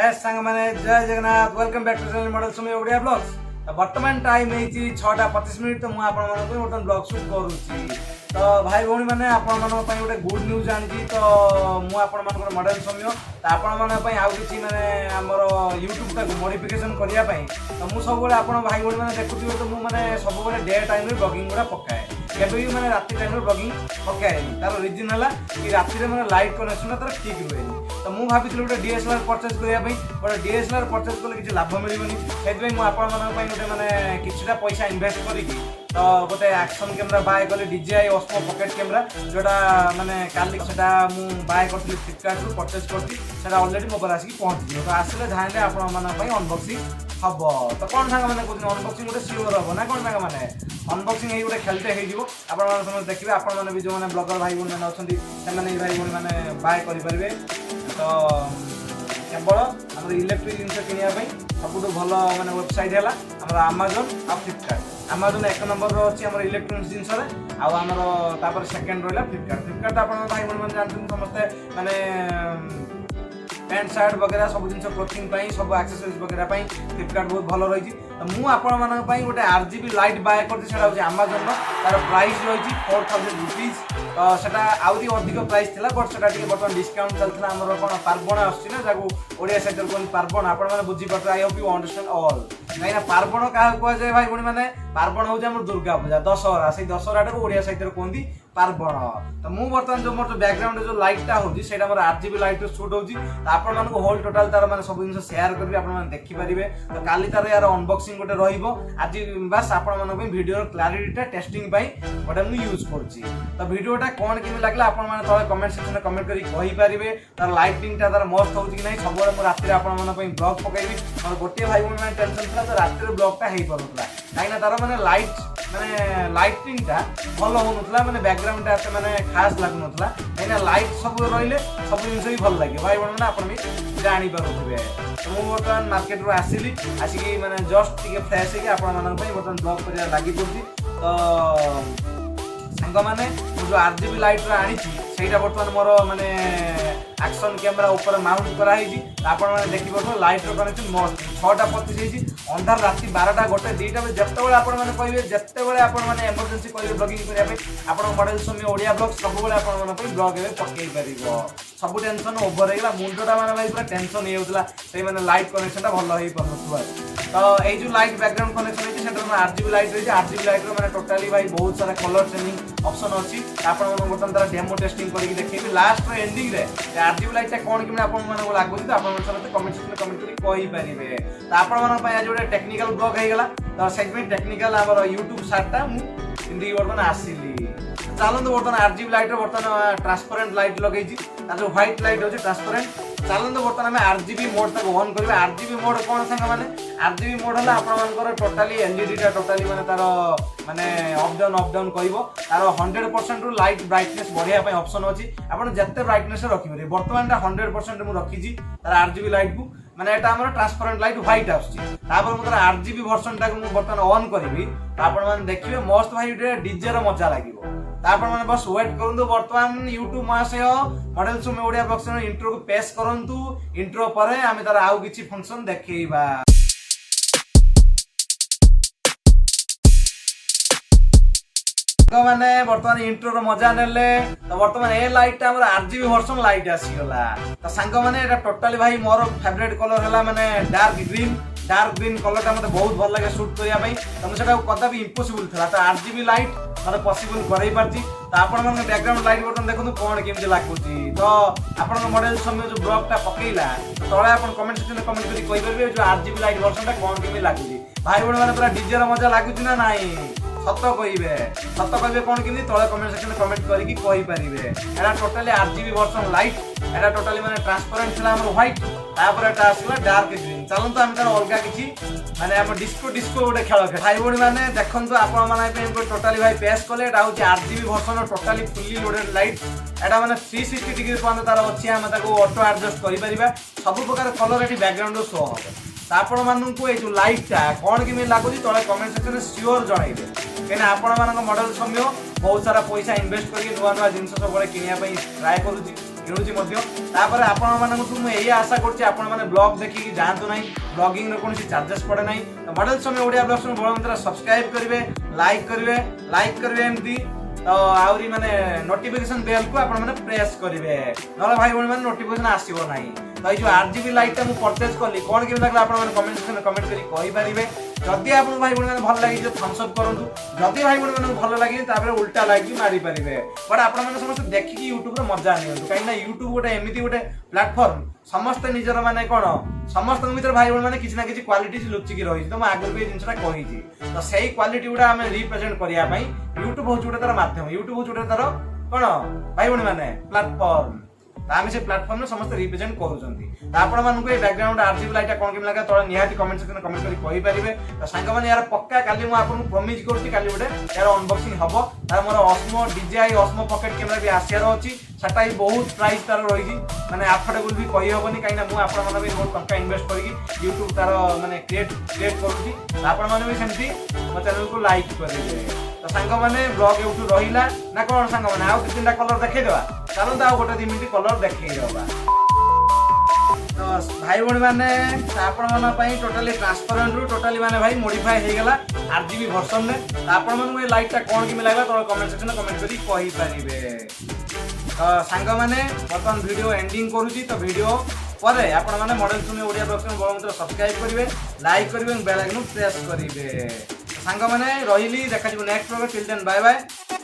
হ্যাঁ সাংমানে Jai Jagannath welcome back to channel model সময় Odia blogs বর্তমান টাইম হয়েছি ছটা পঁচিশ মিনিট তো মু আপনার গোটে ব্লগ সুট করুছি ତ ଭାଇ ଭଉଣୀମାନେ ଆପଣମାନଙ୍କ ପାଇଁ ଗୋଟେ ଗୁଡ୍ ନ୍ୟୁଜ୍ ଆଣିଛି ତ ମୁଁ ଆପଣମାନଙ୍କର ମଡ଼େଲ୍ ସୌମ୍ୟ ତ ଆପଣମାନଙ୍କ ପାଇଁ ଆଉ କିଛି ମାନେ ଆମର ୟୁଟ୍ୟୁବ୍ଟାକୁ ମୋଡ଼ିଫିକେସନ୍ କରିବା ପାଇଁ ତ ମୁଁ ସବୁବେଳେ ଆପଣ ଭାଇ ଭଉଣୀମାନେ ଦେଖୁଥିବେ ତ ମୁଁ ମାନେ ସବୁବେଳେ ଡେ ଟାଇମ୍ରେ ବ୍ଲଗିଂ ଗୁଡ଼ା ପକାଏ ସେଟା ବି ମାନେ ରାତି ଟାଇମ୍ରେ ବ୍ଲଗିଂ ପକାଏନି ତାର ରିଜିନ୍ ହେଲା କି ରାତିରେ ମାନେ ଲାଇଟ୍ କନେକ୍ସନ୍ଟା ତାର ଠିକ୍ ରୁହେନି ତ ମୁଁ ଭାବିଥିଲି ଗୋଟେ ଡିଏସ୍ଏଲ୍ଆର୍ ପରଚେଜ୍ କରିବା ପାଇଁ ଗୋଟେ ଡିଏସ୍ଏଲ୍ଆର୍ ପରଚେଜ୍ କଲେ କିଛି ଲାଭ ମିଳିବନି ସେଥିପାଇଁ ମୁଁ ଆପଣମାନଙ୍କ ପାଇଁ ଗୋଟେ ମାନେ କିଛିଟା ପଇସା ଇନଭେଷ୍ଟ କରିକି ତ ଗୋଟେ ଆକ୍ସନ୍ କ୍ୟାମେରା ବାଏ କଲି ଡିଜିଆଇ ଅସ୍ମୋ ପକେଟ୍ କ୍ୟାମେରା ଯେଉଁଟା ମାନେ କାଲି ସେଟା ମୁଁ ବାଏ କରିଥିଲି ଫ୍ଲିପକାର୍ଟରୁ ପରଚେଜ୍ କରିଥିଲି ସେଟା ଅଲରେଡ଼ି ମୋ ପାଖରେ ଆସିକି ପହଞ୍ଚିଯିବ ତ ଆସିଲେ ଜାଣିଲେ ଆପଣମାନଙ୍କ ପାଇଁ ଅନବକ୍ସିଂ ହବ ତ କ'ଣ ସାଙ୍ଗମାନେ କହୁଛନ୍ତି ଅନବକ୍ସିଂ ଗୋଟେ ସିଓର ହବ ନା କ'ଣ ସାଙ୍ଗମାନେ ଅନବକ୍ସିଂ ହେଇ ଗୋଟେ ଖେଳଟେ ହେଇଯିବ ଆପଣମାନେ ସମସ୍ତେ ଦେଖିବେ ଆପଣମାନେ ବି ଯେଉଁମାନେ ବ୍ଲଗର ଭାଇ ଭଉଣୀମାନେ ଅଛନ୍ତି ସେମାନେ ଏଇ ଭାଇ ଭଉଣୀମାନେ ବାଏ କରିପାରିବେ ତ କେବଳ ଆମର ଇଲେକ୍ଟ୍ରିକ୍ ଜିନିଷ କିଣିବା ପାଇଁ ସବୁଠୁ ଭଲ ମାନେ ୱେବସାଇଟ୍ ହେଲା ଆମର ଆମାଜନ୍ ଆଉ ଫ୍ଲିପକାର୍ଟ আমার ଏକ নম্বর ଅଛି ଆମର ଇଲେକ୍ଟ୍ରୋନିକ୍ସ ଜିନିଷରେ ଆଉ ଆମର ତାପରେ ସେକେଣ୍ଡ ରହିଲା ଫ୍ଲିପକାର୍ଟ ଫ୍ଲିପକାର୍ଟ ଆପଣଙ୍କ ଭାଇ ଭଉଣୀମାନେ ଜାଣିଛନ୍ତି ସମସ୍ତେ ମାନେ ପ୍ୟାଣ୍ଟ ସାର୍ଟ ବଗେରା ସବୁ ଜିନିଷ କ୍ଲୋଥିଂ ପାଇଁ ସବୁ ଆକ୍ସେସରିଜ୍ ବଗେରା ପାଇଁ ଫ୍ଲିପକାର୍ଟ ବହୁତ ଭଲ ରହିଛି ତ ମୁଁ ଆପଣମାନଙ୍କ ପାଇଁ ଗୋଟେ R G B light buy କରିଛି ସେଇଟା ହେଉଛି ଆମାଜନ୍ର ତାର ପ୍ରାଇସ୍ ରହିଛି ଫୋର୍ ଥାଉଜେଣ୍ଡ ରୁପିଜ୍ ସେଟା ଆହୁରି ଅଧିକ ପ୍ରାଇସ୍ ଥିଲା ବଟ୍ ସେଟା ଟିକେ ବର୍ତ୍ତମାନ ଡିସ୍କାଉଣ୍ଟ ଚାଲିଥିଲା ଆମର କ'ଣ ପାର୍ବଣ ଆସୁଛି ନା ଯାହାକୁ ଓଡ଼ିଆ ସାହିତ୍ୟରେ କୁହନ୍ତି ପାର୍ବଣ ଆପଣମାନେ ବୁଝିପାରୁଥିବେ I hope you understand all କାହିଁକିନା ପାର୍ବଣ କାହାକୁ କୁହାଯାଏ ଭାଇ ମାନେ ପାର୍ବଣ ହେଉଛି ଆମର ଦୁର୍ଗା ପୂଜା ଦଶହରା ସେଇ ଦଶହରାଟାକୁ ଓଡ଼ିଆ ସାହିତ୍ୟରେ କୁହନ୍ତି ପାର ବଡ଼ ତ ମୁଁ ବର୍ତ୍ତମାନ ଯେଉଁ ମୋର ଯେଉଁ ବ୍ୟାକଗ୍ରାଉଣ୍ଡରେ ଯେଉଁ ଲାଇଟ୍ଟା ହେଉଛି ସେଇଟା ମୋର ଆର୍ ଜିବି ଲାଇଟ୍ର ସୁଟ୍ ହେଉଛି ତ ଆପଣମାନଙ୍କୁ ହୋଲ୍ ଟୋଟାଲ୍ ତାର ମାନେ ସବୁ ଜିନିଷ ସେୟାର କରିବି ଆପଣମାନେ ଦେଖିପାରିବେ ତ କାଲି ତାର ୟାର ଅନବକ୍ସିଂ ଗୋଟେ ରହିବ ଆଜି ବାସ୍ ଆପଣମାନଙ୍କ ପାଇଁ ଭିଡ଼ିଓର କ୍ଲାରିଟିଟା ଟେଷ୍ଟିଂ ପାଇଁ ଗୋଟେ ମୁଁ ୟୁଜ୍ କରୁଛି ତ ଭିଡ଼ିଓଟା କ'ଣ କେମିତି ଲାଗିଲା ଆପଣମାନେ ତଳେ କମେଣ୍ଟ ସେକ୍ସନରେ କମେଣ୍ଟ କରି କହିପାରିବେ ତାର ଲାଇଟିଂଟା ତାର ମସ୍ତ ହେଉଛି କି ନାହିଁ ସବୁବେଳେ ମୁଁ ରାତିରେ ଆପଣମାନଙ୍କ ପାଇଁ ବ୍ଲଗ୍ ପକାଇବି ମୋର ଗୋଟିଏ ଭାଇ ଭଉଣୀ ମାନେ ଟେନସନ୍ ଥିଲା ତ ରାତିରେ ବ୍ଲଗ୍ଟା ହେଇପାରୁନଥିଲା କାହିଁକିନା ତାର ମାନେ ଲାଇଟ୍ ମାନେ ଲାଇଟିଂଟା ଭଲ ହେଉନଥିଲା ମାନେ ବ୍ୟାକ୍ ବ୍ୟାକ୍ଗ୍ରାଉଣ୍ଡଟା ଏତେ ମାନେ ଖାସ୍ ଲାଗୁନଥିଲା କାହିଁକିନା ଲାଇଟ୍ ସବୁ ରହିଲେ ସବୁ ଜିନିଷ ବି ଭଲ ଲାଗିବ ଭାଇ ଭଉଣୀମାନେ ଆପଣ ବି ଜାଣିପାରୁଥିବେ ମୁଁ ବର୍ତ୍ତମାନ ମାର୍କେଟରୁ ଆସିଲି ଆସିକି ମାନେ ଜଷ୍ଟ ଟିକେ ଫ୍ରେଶ୍ ହେଇକି ଆପଣମାନଙ୍କ ପାଇଁ ବର୍ତ୍ତମାନ ବ୍ଲଗ୍ କରିବା ଲାଗି ପଡ଼ୁଛି ତ ସାଙ୍ଗମାନେ ମୁଁ ଯେଉଁ ଆର୍ ଜି ବି ଲାଇଟ୍ର ଆଣିଛି ସେଇଟା ବର୍ତ୍ତମାନ ମୋର ମାନେ ଆକ୍ସନ୍ କ୍ୟାମେରା ଉପରେ ମାଉଣ୍ଟ କରାହେଇଛି ଆପଣମାନେ ଦେଖିପାରୁଥିବେ ଲାଇଟ୍ର କନେକ୍ସନ୍ ମସ୍ତ ଛଅଟା ପଚିଶ ହେଇଛି অন্ধার রাতে বারোটা গোটে দুইটা বেলে যেতবে আপনার কবে যেতবে আপনার এমরজেন্সি কবে ব্লগিং করা আপনার মডেল সৌম্য ওড়িয়া ব্লগ সবুলে আপনার ব্লগ এবার পকাই পারি সবু টেনশন ওভর হয়ে গেল মুন্ডটা মানে ভাই পুরো টেনশন হয়ে যাচ্ছিল সেই মানে লাইট কনেকশনটা ভালো হয়ে পারুথিব তো এই যে লাইট ব্যাকগ্রাউন্ড কনেকশন হয়েছে সেটা মানে আর জিবি লাইট রয়েছে আর জিবি লাইটর মানে টোটালি ভাই বহুত সারা কলর চেঞ্জিং অপশন অছি আপনার বর্তমান তার ডেমো টেস্টিং করি দেখেবি লাস্টর এন্ডিংরে আর জিবি লাইটটা কোণ কেমন আপনার তো আপনার সাথে কমেন্ট সেকশনে কমেন্ট କହିପାରିବେ ତ ଆପଣମାନଙ୍କ ପାଇଁ ଆଜି ଗୋଟେ ଟେକ୍ନିକାଲ ବ୍ଲଗ୍ ହେଇଗଲା ତ ସେଥିପାଇଁ ଟେକ୍ନିକାଲ ଆମର ୟୁଟ୍ୟୁବ୍ ସାର୍ଟଟା ମୁଁ ପିନ୍ଧିକି ବର୍ତ୍ତମାନ ଆସିଲି ଚାଲନ୍ତୁ ବର୍ତ୍ତମାନ ଆର୍ ଜି ବି ଲାଇଟ୍ରେ ବର୍ତ୍ତମାନ ଟ୍ରାନ୍ସପାରେଣ୍ଟ ଲାଇଟ୍ ଲଗେଇଛି ତା ଯେଉଁ ହ୍ୱାଇଟ୍ ଲାଇଟ୍ ହେଉଛି ଟ୍ରାନ୍ସପାରେଣ୍ଟ ଚାଲନ୍ତୁ ବର୍ତ୍ତମାନ ଆମେ ଆର୍ ଜି ବି ମୋଡ଼ ତାକୁ ଅନ୍ କରିବା ଆର୍ ଜି ବି ମୋଡ଼ କ'ଣ ସାଙ୍ଗମାନେ ଆର୍ ଜି ବି ମୋଡ଼ ହେଲା ଆପଣମାନଙ୍କର ଟୋଟାଲି ଏଲ୍ଇଡ଼ିଟା ଟୋଟାଲି ମାନେ ତାର ମାନେ ଅପ୍ ଡାଉନ୍ ଅପ୍ ଡାଉନ୍ କହିବ ତାର ହଣ୍ଡ୍ରେଡ଼୍ ପରସେଣ୍ଟରୁ ଲାଇଟ୍ ବ୍ରାଇଟନେସ୍ ବଢ଼େଇବା ପାଇଁ ଅପସନ୍ ଅଛି ଆପଣ ଯେତେ ବ୍ରାଇଟନେସ୍ ରଖିପାରିବେ ବର୍ତ୍ତମାନଟା ହଣ୍ଡ୍ରେଡ଼୍ ପରସେଣ୍ଟ ମୁଁ ରଖିଛି ତାର ଆର୍ ଜି ବି ଲାଇଟ୍କୁ মানে এটা আমার ট্রান্সপারেন্ট ଲାଇଟ୍ ହ୍ୱାଇଟ୍ ଆସୁଛି ତାପରେ ମୁଁ ତାର ଆଠ ଜିବି ଭର୍ସନଟାକୁ ମୁଁ ବର୍ତ୍ତମାନ ଅନ୍ କରିବି ଆପଣମାନେ ଦେଖିବେ ମସ୍ତ ଭାଇ ଡିଜେର ମଜା ଲାଗିବ তারপর মানে বস ওয়েট তো বর্তমান ইউটিউব মাসে মডেল সুমে ওড়িয়া বক্সের ইন্ট্রো পেস করন্তু ইন্ট্রো পরে আমি তার আউ কিছু ফাংশন দেখাইবা ମାନେ ବର୍ତ୍ତମାନ ଇଣ୍ଟ୍ରୋର ମଜା ନେଲେ ତ ବର୍ତ୍ତମାନ ଏ ଲାଇଟ୍ଟା ଆମର ଆର୍ ଜିବି ଭର୍ସନ୍ ଲାଇଟ୍ ଆସିଗଲା ତ ସାଙ୍ଗମାନେ ଏଇଟା ଟୋଟାଲି ଭାଇ ମୋର ଫେଭରେଟ୍ କଲର୍ ହେଲା ମାନେ ଡାର୍କ ଗ୍ରୀନ୍ ଡାର୍କ ଗ୍ରୀନ୍ କଲର୍ଟା ମୋତେ ବହୁତ ଭଲ ଲାଗେ ସୁଟ୍ କରିବା ପାଇଁ ତ ମୁଁ ସେଟାକୁ କଦାପି ଇମ୍ପସିବୁଲ୍ ଥିଲା ତ ଆର୍ ଜିବି ଲାଇଟ୍ ମୋତେ ପସିବୁଲ୍ କରେଇ ପାରିଛି ତ ଆପଣମାନଙ୍କ ବ୍ୟାକ୍ଗ୍ରାଉଣ୍ଡ ଲାଇଟ୍ ବର୍ତ୍ତମାନ ଦେଖନ୍ତୁ କ'ଣ କେମିତି ଲାଗୁଛି ତ ଆପଣଙ୍କ ମଡ଼େଲ୍ ସମୟ ଯେଉଁ ବ୍ଲଗ୍ଟା ପକେଇଲା ତଳେ ଆପଣ କମେଣ୍ଟ ସେକ୍ସନ୍ରେ କମେଣ୍ଟ କରି କହିପାରିବେ ଯେଉଁ ଆର୍ ଜିବି ଲାଇଟ୍ ଭର୍ସନ୍ଟା କ'ଣ କେମିତି ଲାଗୁଛି ଭାଇ ଭଉଣୀମାନେ ପୁରା ଡିଜେର ମଜା ଲାଗୁଛି ନା ନାହିଁ সত কহবে সত কহবে কোণ কেমি তলে কমেন্ট সেকশন কমেন্ট করিকি কহিপারিবে এটা টোটালি আট জিবি ভর্সন লাইট এটা টোটালি মানে ট্রান্সপারেন্ট ছিল আমার হোয়াইট তারপরে এটা আসলে ডার্ক গ্রিন চলନ୍ତୁ আমি তার অলগা কিছু মানে আমার ডিসকো ডিসকো গোটে খেল খেল ভাই ভৌণী মানে দেখন্তু আপন মানক পাই টোটালি ভাই পেস কলে এটা হচ্ছে আট GB version totally fully loaded light এটা মানে থ্রি সিক্সটি ডিগ্রি পর্যন্ত তার অছি আমি তাকে অটো আডজস্ট করিপারিবা সবু প্রকার কলর এটি ব্যাকগ্রাউন্ডর শো হব আপনার এই যে লাইটটা কম কেমি লাগুছি তলে কমেন্ট সেকশনে সিওর জনাইবে କାହିଁକିନା ଆପଣମାନଙ୍କ ମଡ଼େଲ ସୌମ୍ୟ ବହୁତ ସାରା ପଇସା ଇନଭେଷ୍ଟ କରିକି ନୂଆ ନୂଆ ଜିନିଷ ସବୁବେଳେ କିଣିବା ପାଇଁ ଟ୍ରାଏ କରୁଛି କିଣୁଛି ମଧ୍ୟ ତାପରେ ଆପଣମାନଙ୍କଠୁ ମୁଁ ଏଇଆ ଆଶା କରୁଛି ଆପଣମାନେ ବ୍ଲଗ୍ ଦେଖିକି ଯାଆନ୍ତୁ ନାହିଁ ବ୍ଲଗିଂର କୌଣସି ଚାର୍ଜେସ୍ ପଡ଼େ ନାହିଁ ତ ମଡ଼େଲ ସୌମ୍ୟ ଓଡ଼ିଆ ବ୍ଲଗ୍ ଶୁଣି ଭଲ ମନ୍ଦିର ସବସ୍କ୍ରାଇବ୍ କରିବେ ଲାଇକ୍ କରିବେ ଲାଇକ୍ କରିବେ ଏମିତି ତ ଆହୁରି ମାନେ ନୋଟିଫିକେସନ ବେଲ୍କୁ ଆପଣମାନେ ପ୍ରେସ୍ କରିବେ ନହେଲେ ଭାଇ ଭଉଣୀମାନେ ନୋଟିଫିକେସନ ଆସିବ ନାହିଁ ତ ଏଇ ଯେଉଁ ଆର୍ ଜିବି ଲାଇଟ୍ଟା ମୁଁ ପରଚେଜ୍ କଲି କ'ଣ କେମିତି ଲାଗିଲା ଆପଣମାନେ କମେଣ୍ଟ ସେକ୍ସନରେ କମେଣ୍ଟ କରି କହିପାରିବେ ଯଦି ଆପଣ ଭାଇ ଭଉଣୀମାନେ ଭଲ ଲାଗିଛି ଥମ୍ସଅପ୍ କରନ୍ତୁ ଯଦି ଭାଇ ଭଉଣୀମାନଙ୍କୁ ଭଲ ଲାଗିଛି ତାପରେ ଉଲ୍ଟା ଲାଗି ମାରିପାରିବେ ବଟ୍ ଆପଣମାନେ ସମସ୍ତେ ଦେଖିକି ୟୁଟ୍ୟୁବ୍ର ମଜା ନିଅନ୍ତୁ କାହିଁକିନା ୟୁଟ୍ୟୁବ୍ ଗୋଟେ ଏମିତି ଗୋଟେ ପ୍ଲାଟଫର୍ମ ସମସ୍ତେ ନିଜର ମାନେ କ'ଣ ସମସ୍ତଙ୍କ ଭିତରେ ଭାଇ ଭଉଣୀ ମାନେ କିଛି ନା କିଛି କ୍ୱାଲିଟି ଲୁଚିକି ରହିଛି ତ ମୁଁ ଆଗରୁ ବି ଜିନିଷଟା କହିଛି ତ ସେଇ କ୍ୱାଲିଟି ଗୁଡ଼ା ଆମେ ରିପ୍ରେଜେଣ୍ଟ କରିବା ପାଇଁ ୟୁଟ୍ୟୁବ୍ ହେଉଛି ଗୋଟେ ତାର ମାଧ୍ୟମ ୟୁଟ୍ୟୁବ୍ ହେଉଛି ଗୋଟେ ତାର କ'ଣ ଭାଇ ଭଉଣୀ ମାନେ ପ୍ଲାଟଫର୍ମ ତାହା ଆମେ ସେ ପ୍ଲାଟଫର୍ମରେ ସମସ୍ତେ ରିପ୍ରେଜେଣ୍ଟ କରୁଛନ୍ତି ତ ଆପଣମାନଙ୍କୁ ଏ ବ୍ୟାକଗ୍ରାଉଣ୍ଡ ଆର୍ଜିବି ଲାଇଟ୍ଟା କ'ଣ କେମିତି ଲାଗିଲା ତଳେ ନିହାତି କମେଣ୍ଟ ସେକ୍ସନ୍ କମେଣ୍ଟ କରି କହିପାରିବେ ତ ସାଙ୍ଗମାନେ ଏହାର ପକ୍କା କାଲି ମୁଁ ଆପଣଙ୍କୁ ପ୍ରମିଜ୍ କରୁଛି କାଲି ଗୋଟେ ଏହାର ଅନବକ୍ସିଂ ହବ ତାର ମୋର ଅସ୍ମୋ ଡିଜିଆଇ ଅସ୍ମୋ ପକେଟ୍ କ୍ୟାମେରା ବି ଆସିବାର ଅଛି ସେଟା ବି ବହୁତ ପ୍ରାଇସ୍ ତାର ରହିଛି ମାନେ ଆଫୋର୍ଡେବୁଲ୍ ବି କହିହେବନି କାହିଁକିନା ମୁଁ ଆପଣମାନେ ବି ବହୁତ ଟଙ୍କା ଇନଭେଷ୍ଟ କରିକି ୟୁଟ୍ୟୁବ୍ ତାର ମାନେ କ୍ରିଏଟ୍ କ୍ରିଏଟ୍ କରୁଛି ଆପଣମାନେ ବି ସେମିତି ମୋ ଚ୍ୟାନେଲ୍କୁ ଲାଇକ୍ କରିଦେବେ ତ ସାଙ୍ଗମାନେ ବ୍ଲଗ୍ ଏଉଠୁ ରହିଲା ନା କ'ଣ ସାଙ୍ଗମାନେ ଆଉ ଦୁଇ ତିନିଟା କଲର୍ ଦେଖେଇଦେବା ଚାଲନ୍ତୁ ଆଉ ଗୋଟେ ଦୁଇ କଲର୍ ଦେଖେଇଦେବା ତ ଭାଇ ଭଉଣୀମାନେ ଆପଣମାନଙ୍କ ପାଇଁ ଟୋଟାଲି ଟ୍ରାନ୍ସପରେଣ୍ଟରୁ ଟୋଟାଲି ମାନେ ଭାଇ ମୋଡ଼ିଫାଏ ହେଇଗଲା ଆଠ ଜି ବି ଭର୍ସନ୍ ରେ ତ ଆପଣମାନଙ୍କୁ ଏ ଲାଇଟ୍ଟା କ'ଣ କେମିତି ଲାଗିଲା ତମର କମେଣ୍ଟ ସେକ୍ସନ୍ରେ କମେଣ୍ଟ କରି କହିପାରିବେ ତ ସାଙ୍ଗମାନେ ବର୍ତ୍ତମାନ ଭିଡ଼ିଓ ଏଣ୍ଡିଂ କରୁଛି ତ ଭିଡ଼ିଓ ପରେ ଆପଣମାନେ ମଡ଼େଲ ଶୁଣି ଓଡ଼ିଆ ପ୍ରଫେସନ୍ ବଳମନ୍ତ୍ର ସବସ୍କ୍ରାଇବ୍ କରିବେ ଲାଇକ୍ କରିବେ ଏବଂ ବେଲ୍ ଆଇକନ୍ ପ୍ରେସ୍ କରିବେ ସାଙ୍ଗମାନେ ରହିଲି ଦେଖାଯିବ next program till then bye bye